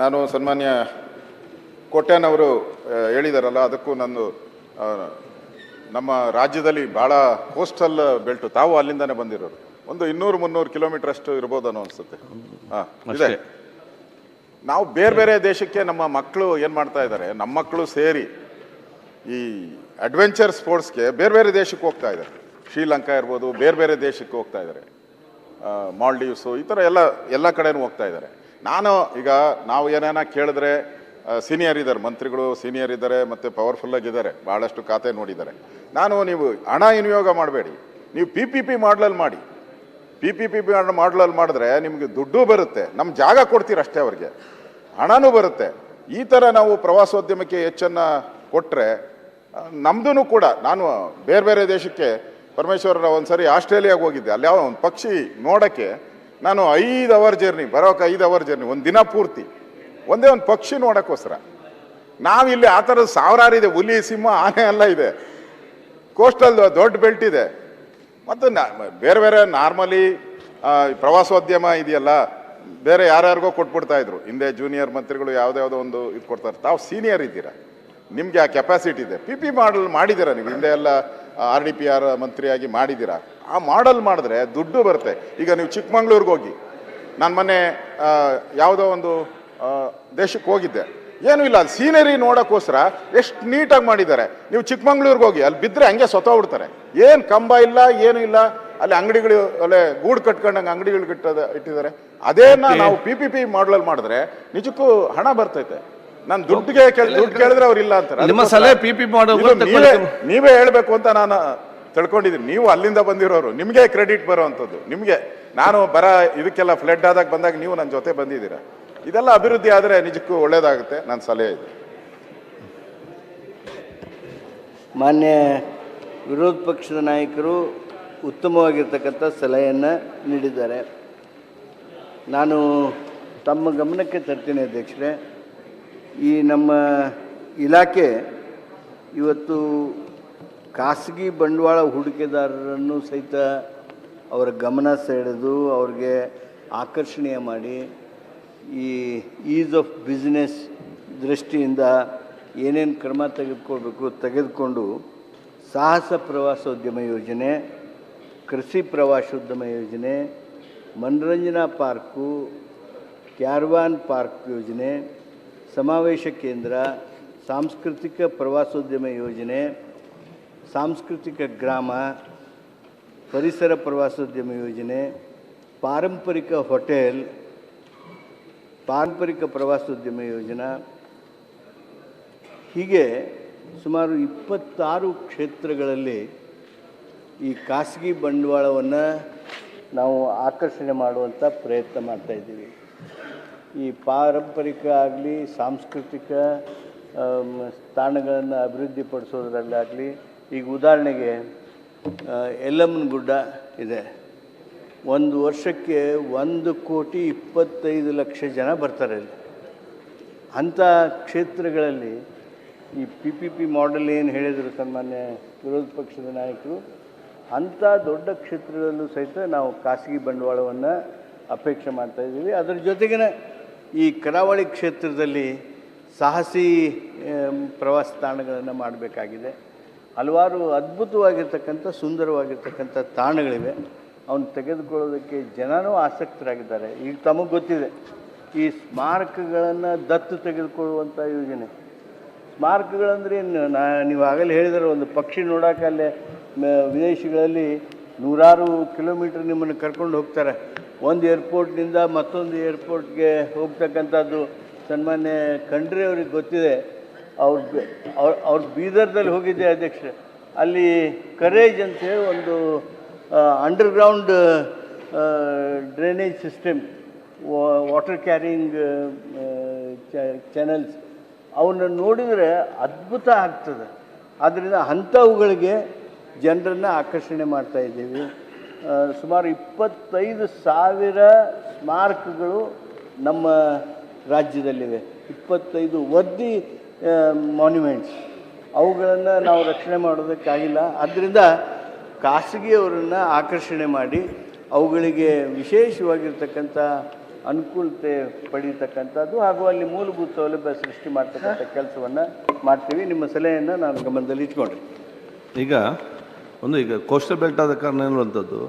ನಾನು ಸನ್ಮಾನ್ಯ ಕೋಟ್ಯಾನವರು ಹೇಳಿದಾರಲ್ಲ ಅದಕ್ಕೂ ನಾನು ನಮ್ಮ ರಾಜ್ಯದಲ್ಲಿ ಭಾಳ ಕೋಸ್ಟಲ್ ಬೆಲ್ಟು ತಾವು ಅಲ್ಲಿಂದಾನೇ ಬಂದಿರೋರು ಒಂದು ಇನ್ನೂರು ಮುನ್ನೂರು ಕಿಲೋಮೀಟರ್ ಅಷ್ಟು ಇರ್ಬೋದು ಅನ್ನೋ ಅನ್ಸುತ್ತೆ ಹಾಂ ಇದೆ. ನಾವು ಬೇರೆ ಬೇರೆ ದೇಶಕ್ಕೆ ನಮ್ಮ ಮಕ್ಕಳು ಏನು ಮಾಡ್ತಾ ಇದ್ದಾರೆ ನಮ್ಮ ಮಕ್ಕಳು ಸೇರಿ ಈ ಅಡ್ವೆಂಚರ್ ಸ್ಪೋರ್ಟ್ಸ್ಗೆ ಬೇರೆ ಬೇರೆ ದೇಶಕ್ಕೆ ಹೋಗ್ತಾ ಇದ್ದಾರೆ. ಶ್ರೀಲಂಕಾ ಇರ್ಬೋದು ಬೇರೆ ಬೇರೆ ದೇಶಕ್ಕೆ ಹೋಗ್ತಾ ಇದ್ದಾರೆ. ಮಾಲ್ಡೀವ್ಸು ಈ ಥರ ಎಲ್ಲ ಎಲ್ಲ ಕಡೆಯೂ ಹೋಗ್ತಾ ಇದ್ದಾರೆ. ನಾನು ಈಗ ನಾವು ಏನೇನ ಕೇಳಿದ್ರೆ ಸೀನಿಯರ್ ಇದ್ದಾರೆ, ಮಂತ್ರಿಗಳು ಸೀನಿಯರ್ ಇದ್ದಾರೆ, ಮತ್ತು ಪವರ್ಫುಲ್ ಆಗಿದ್ದಾರೆ ಭಾಳಷ್ಟು ಖಾತೆ ನೋಡಿದ್ದಾರೆ. ನಾನು ನೀವು ಹಣ ವಿನಿಯೋಗ ಮಾಡಬೇಡಿ. ನೀವು ಪಿ ಪಿ ಪಿ ಮಾಡ್ಲಲ್ಲಿ ಮಾಡಿ. ಪಿ ಪಿ ಪಿ ಮಾಡ್ಲಲ್ಲಿ ಮಾಡಿದ್ರೆ ನಿಮಗೆ ದುಡ್ಡು ಬರುತ್ತೆ. ನಮ್ಮ ಜಾಗ ಕೊಡ್ತೀರ ಅಷ್ಟೇ ಅವ್ರಿಗೆ. ಹಣನೂ ಬರುತ್ತೆ. ಈ ಥರ ನಾವು ಪ್ರವಾಸೋದ್ಯಮಕ್ಕೆ ಹೆಚ್ಚನ್ನು ಕೊಟ್ಟರೆ ನಮ್ಮದೂ ಕೂಡ, ನಾನು ಬೇರೆ ಬೇರೆ ದೇಶಕ್ಕೆ ಪರಮೇಶ್ವರ ಒಂದ್ಸರಿ ಆಸ್ಟ್ರೇಲಿಯಾಗೆ ಹೋಗಿದ್ದೆ. ಅಲ್ಲಿ ಯಾವ ಒಂದು ಪಕ್ಷಿ ನೋಡೋಕ್ಕೆ ನಾನು ಐದು ಅವರ್ ಜರ್ನಿ ಬರೋಕೆ ಐದು ಅವರ್ ಜರ್ನಿ ಒಂದು ದಿನ ಪೂರ್ತಿ. ಒಂದೇ ಒಂದು ಪಕ್ಷಿ ನೋಡೋಕ್ಕೋಸ್ಕರ. ನಾವಿಲ್ಲಿ ಆ ಥರದ ಸಾವಿರಾರು ಇದೆ ಹುಲಿ, ಸಿಂಹ, ಆನೆ ಎಲ್ಲ ಇದೆ. ಕೋಸ್ಟಲ್ ದೊಡ್ಡ ಬೆಲ್ಟ್ ಇದೆ. ಮತ್ತು ಬೇರೆ ಬೇರೆ ನಾರ್ಮಲಿ ಪ್ರವಾಸೋದ್ಯಮ ಇದೆಯಲ್ಲ, ಬೇರೆ ಯಾರ್ಯಾರಿಗೋ ಕೊಟ್ಬಿಡ್ತಾ ಇದ್ರು. ಹಿಂದೆ ಜೂನಿಯರ್ ಮಂತ್ರಿಗಳು ಯಾವುದ್ಯಾವುದೋ ಒಂದು ಇದು ಕೊಡ್ತಾರೆ. ತಾವು ಸೀನಿಯರ್ ಇದ್ದೀರಾ? ನಿಮಗೆ ಆ ಕೆಪಾಸಿಟಿ ಇದೆ. ಪಿ ಪಿ ಮಾಡಲ್ ಮಾಡಿದ್ದೀರಾ ನೀವು? ಹಿಂದೆ ಎಲ್ಲ ಆರ್ ಡಿ ಪಿ ಆರ್ ಮಂತ್ರಿಯಾಗಿ ಮಾಡಿದ್ದೀರಾ? ಆ ಮಾಡಲ್ ಮಾಡಿದ್ರೆ ದುಡ್ಡು ಬರುತ್ತೆ. ಈಗ ನೀವು ಚಿಕ್ಕಮಂಗ್ಳೂರಿಗೆ ಹೋಗಿ. ನಾನು ಮೊನ್ನೆ ಯಾವುದೋ ಒಂದು ದೇಶಕ್ಕೆ ಹೋಗಿದ್ದೆ. ಏನೂ ಇಲ್ಲ ಅಲ್ಲಿ ಸೀನರಿ ನೋಡೋಕ್ಕೋಸ್ಕರ ಎಷ್ಟು ನೀಟಾಗಿ ಮಾಡಿದ್ದಾರೆ. ನೀವು ಚಿಕ್ಕಮಂಗ್ಳೂರಿಗೆ ಹೋಗಿ ಅಲ್ಲಿ ಬಿದ್ದರೆ ಹಂಗೆ ಸೊತ್ತೋಗ್ಬಿಡ್ತಾರೆ ಏನು ಕಂಬ ಇಲ್ಲ ಏನೂ ಇಲ್ಲ. ಅಲ್ಲಿ ಅಂಗಡಿಗಳು ಅಲ್ಲೇ ಗೂಡು ಕಟ್ಕೊಂಡಂಗೆ ಅಂಗಡಿಗಳು ಇಟ್ಟದ ಇಟ್ಟಿದ್ದಾರೆ. ಅದೇನ ನಾವು ಪಿ ಪಿ ಪಿ ಮಾಡಲಲ್ಲಿ ಮಾಡಿದ್ರೆ ನಿಜಕ್ಕೂ ಹಣ ಬರ್ತೈತೆ. ನಾನು ದುಡ್ಡಿಗೆ ಕೇಳ್- ದುಡ್ಡು ಕೇಳಿದ್ರೆ ಅವ್ರು ಇಲ್ಲ ಅಂತಾರೆ. ನೀವೇ ಹೇಳ್ಬೇಕು ಅಂತ ನಾನು ತಿಳ್ಕೊಂಡಿದ್ದೀನಿ ನೀವು ಅಲ್ಲಿಂದ ಬಂದಿರೋರು, ನಿಮಗೆ ಕ್ರೆಡಿಟ್ ಬರೋವಂಥದ್ದು. ನಿಮಗೆ, ನಾನು ಬರ ಇದಕ್ಕೆಲ್ಲ ಫ್ಲಡ್ ಆದಾಗ ಬಂದಾಗ ನೀವು ನನ್ನ ಜೊತೆ ಬಂದಿದ್ದೀರಾ? ಇದೆಲ್ಲ ಅಭಿವೃದ್ಧಿ ಆದರೆ ನಿಜಕ್ಕೂ ಒಳ್ಳೇದಾಗುತ್ತೆ. ನನ್ನ ಸಲಹೆ ಇದೆ. ಮಾನ್ಯ ವಿರೋಧ ಪಕ್ಷದ ನಾಯಕರು ಉತ್ತಮವಾಗಿರ್ತಕ್ಕಂಥ ಸಲಹೆಯನ್ನು ನೀಡಿದ್ದಾರೆ. ನಾನು ತಮ್ಮ ಗಮನಕ್ಕೆ ತರ್ತೀನಿ ಅಧ್ಯಕ್ಷರೇ. ಈ ನಮ್ಮ ಇಲಾಖೆ ಇವತ್ತು ಖಾಸಗಿ ಬಂಡವಾಳ ಹೂಡಿಕೆದಾರರನ್ನು ಸಹಿತ ಅವರ ಗಮನ ಸೆಳೆದು ಅವ್ರಿಗೆ ಆಕರ್ಷಣೀಯ ಮಾಡಿ ಈ ಈಸ್ ಆಫ್ ಬಿಸ್ನೆಸ್ ದೃಷ್ಟಿಯಿಂದ ಏನೇನು ಕ್ರಮ ತೆಗೆದುಕೊಳ್ಬೇಕು ತೆಗೆದುಕೊಂಡು ಸಾಹಸ ಪ್ರವಾಸೋದ್ಯಮ ಯೋಜನೆ, ಕೃಷಿ ಪ್ರವಾಸೋದ್ಯಮ ಯೋಜನೆ, ಮನರಂಜನಾ ಪಾರ್ಕು, ಕ್ಯಾರ್ವಾನ್ ಪಾರ್ಕ್ ಯೋಜನೆ, ಸಮಾವೇಶ ಕೇಂದ್ರ, ಸಾಂಸ್ಕೃತಿಕ ಪ್ರವಾಸೋದ್ಯಮ ಯೋಜನೆ ಸಾಂಸ್ಕೃತಿಕ ಗ್ರಾಮ, ಪರಿಸರ ಪ್ರವಾಸೋದ್ಯಮ ಯೋಜನೆ, ಪಾರಂಪರಿಕ ಹೋಟೆಲ್, ಪಾರಂಪರಿಕ ಪ್ರವಾಸೋದ್ಯಮ ಯೋಜನಾ. ಹೀಗೆ ಸುಮಾರು ಇಪ್ಪತ್ತಾರು ಕ್ಷೇತ್ರಗಳಲ್ಲಿ ಈ ಖಾಸಗಿ ಬಂಡವಾಳವನ್ನು ನಾವು ಆಕರ್ಷಣೆ ಮಾಡುವಂಥ ಪ್ರಯತ್ನ ಮಾಡ್ತಾಯಿದ್ದೀವಿ ಈ ಪಾರಂಪರಿಕ ಆಗಲಿ, ಸಾಂಸ್ಕೃತಿಕ ತಾಣಗಳನ್ನು ಅಭಿವೃದ್ಧಿಪಡಿಸೋದ್ರಲ್ಲಾಗಲಿ ಈಗ ಉದಾಹರಣೆಗೆ ಎಲ್ಲಮ್ಮನ ಗುಡ್ಡ ಇದೆ. ಒಂದು ವರ್ಷಕ್ಕೆ ಒಂದು ಕೋಟಿ ಇಪ್ಪತ್ತೈದು ಲಕ್ಷ ಜನ ಬರ್ತಾರೆ ಅಲ್ಲಿ. ಅಂಥ ಕ್ಷೇತ್ರಗಳಲ್ಲಿ ಈ ಪಿ ಪಿ ಪಿ ಮಾಡೆಲ್ ಏನು ಹೇಳಿದರು ಸನ್ಮಾನ್ಯ ವಿರೋಧ ಪಕ್ಷದ ನಾಯಕರು, ಅಂಥ ದೊಡ್ಡ ಕ್ಷೇತ್ರಗಳಲ್ಲೂ ಸಹಿತ ನಾವು ಖಾಸಗಿ ಬಂಡವಾಳವನ್ನು ಅಪೇಕ್ಷೆ ಮಾಡ್ತಾಯಿದ್ದೀವಿ ಅದರ ಜೊತೆಗಿನ ಈ ಕರಾವಳಿ ಕ್ಷೇತ್ರದಲ್ಲಿ ಸಾಹಸಿ ಪ್ರವಾಸ ತಾಣಗಳನ್ನು ಮಾಡಬೇಕಾಗಿದೆ. ಹಲವಾರು ಅದ್ಭುತವಾಗಿರ್ತಕ್ಕಂಥ, ಸುಂದರವಾಗಿರ್ತಕ್ಕಂಥ ತಾಣಗಳಿವೆ. ಅವನ್ನು ತೆಗೆದುಕೊಳ್ಳೋದಕ್ಕೆ ಜನನೂ ಆಸಕ್ತರಾಗಿದ್ದಾರೆ. ಈಗ ತಮಗೆ ಗೊತ್ತಿದೆ, ಈ ಸ್ಮಾರಕಗಳನ್ನು ದತ್ತು ತೆಗೆದುಕೊಳ್ಳುವಂಥ ಯೋಜನೆ. ಸ್ಮಾರಕಗಳಂದ್ರೆ ನಾ, ನೀವು ಆಗಲೇ ಹೇಳಿದರೆ, ಒಂದು ಪಕ್ಷಿ ನೋಡೋಕೆ ಅಲ್ಲೇ, ಮ- ವಿದೇಶಗಳಲ್ಲಿ ನೂರಾರು ಕಿಲೋಮೀಟ್ರ್ ನಿಮ್ಮನ್ನು ಕರ್ಕೊಂಡು ಹೋಗ್ತಾರೆ. ಒಂದು ಏರ್ಪೋರ್ಟ್ನಿಂದ ಮತ್ತೊಂದು ಏರ್ಪೋರ್ಟ್ಗೆ ಹೋಗ್ತಕ್ಕಂಥದ್ದು ಸನ್ಮಾನ್ಯ ಕಂಡ್ರಿ ಅವ್ರಿಗೆ ಗೊತ್ತಿದೆ. ಅವ್ರು ಅವ್ರ ಬೀದರ್ದಲ್ಲಿ ಹೋಗಿದ್ದೆ ಅಧ್ಯಕ್ಷ ಅಲ್ಲಿ ಕರೇಜ್ ಅಂತ ಹೇಳಿ ಒಂದು underground drainage system water carrying channels ಅವನ್ನ ನೋಡಿದರೆ ಅದ್ಭುತ ಆಗ್ತದೆ. ಆದ್ದರಿಂದ ಅಂಥವುಗಳಿಗೆ ಜನರನ್ನು ಆಕರ್ಷಣೆ ಮಾಡ್ತಾ ಇದ್ದೀವಿ. ಸುಮಾರು ಇಪ್ಪತ್ತೈದು ಸಾವಿರ ಸ್ಮಾರಕಗಳು ನಮ್ಮ ರಾಜ್ಯದಲ್ಲಿವೆ. ಇಪ್ಪತ್ತೈದು ಒದ್ದಿ ಮಾನ್ಯುಮೆಂಟ್ಸ್ ಅವುಗಳನ್ನು ನಾವು ರಕ್ಷಣೆ ಮಾಡೋದಕ್ಕಾಗಿಲ್ಲ. ಆದ್ದರಿಂದ ಖಾಸಗಿಯವರನ್ನು ಆಕರ್ಷಣೆ ಮಾಡಿ ಅವುಗಳಿಗೆ ವಿಶೇಷವಾಗಿರ್ತಕ್ಕಂಥ ಅನುಕೂಲತೆ ಪಡೀತಕ್ಕಂಥದ್ದು ಹಾಗೂ ಅಲ್ಲಿ ಮೂಲಭೂತ ಸೌಲಭ್ಯ ಸೃಷ್ಟಿ ಮಾಡ್ತಕ್ಕಂಥ ಕೆಲಸವನ್ನು ಮಾಡ್ತೀವಿ. ನಿಮ್ಮ ಸಲಹೆಯನ್ನು ನಾನು ಗಮನದಲ್ಲಿ ಇಟ್ಕೊಂಡ್ರಿ ಈಗ ಒಂದು ಈಗ ಕೋಸ್ಟಲ್ ಬೆಲ್ಟ್ ಆದ ಕಾರಣ ಎನ್ನುವಂಥದ್ದು